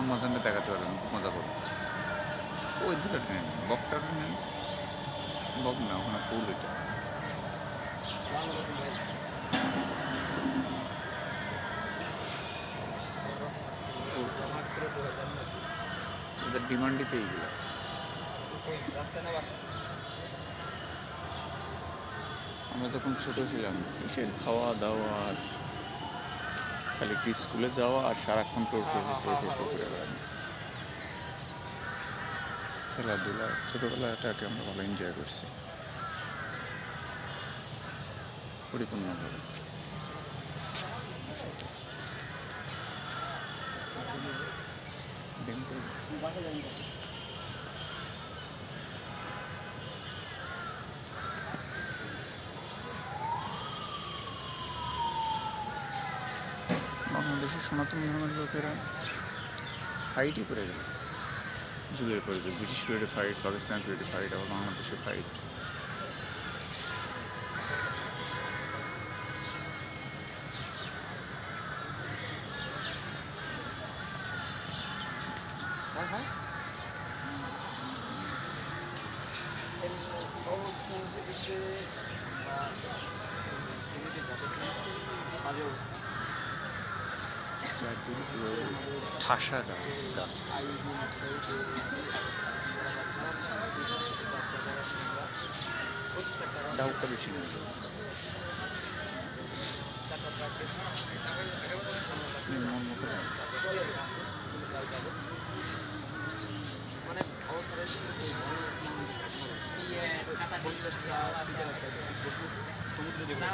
আমাজনে দেখাতে পারবেন মজা করে ওই দুটো নেন বকটা নেন বক না, ওখানে ফুল এটা। ডিমান্ডই তো এইগুলো। আমরা যখন ছোট ছিলাম, কিসের খাওয়া দাওয়া খালি একটি স্কুলে যাওয়া আর সারাক্ষণ টোটো টোটো টোটো করে বেড়ানো। খেলাধুলা ছোটোবেলাটাকে আমরা ভালো এনজয় করছি। পরিপূর্ণভাবে। ডিম করে দিচ্ছি। বাংলাদেশের সনাতন ধর্মের লোকেরা ফাইটই করে গেল যুগের পরে যুগ ব্রিটিশ পিরিয়ডে ফাইট পাকিস্তান পিরিয়ডে ফাইট আবার বাংলাদেশে ফাইট হ্যাঁ হ্যাঁ অবস্থা ঠাসা গাছ গাছ। ডাউটা বেশি নেই মানে অবস্থাটা পঞ্চাশটা সমুদ্র দেখে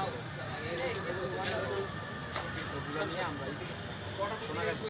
আমরা সোনাগাছি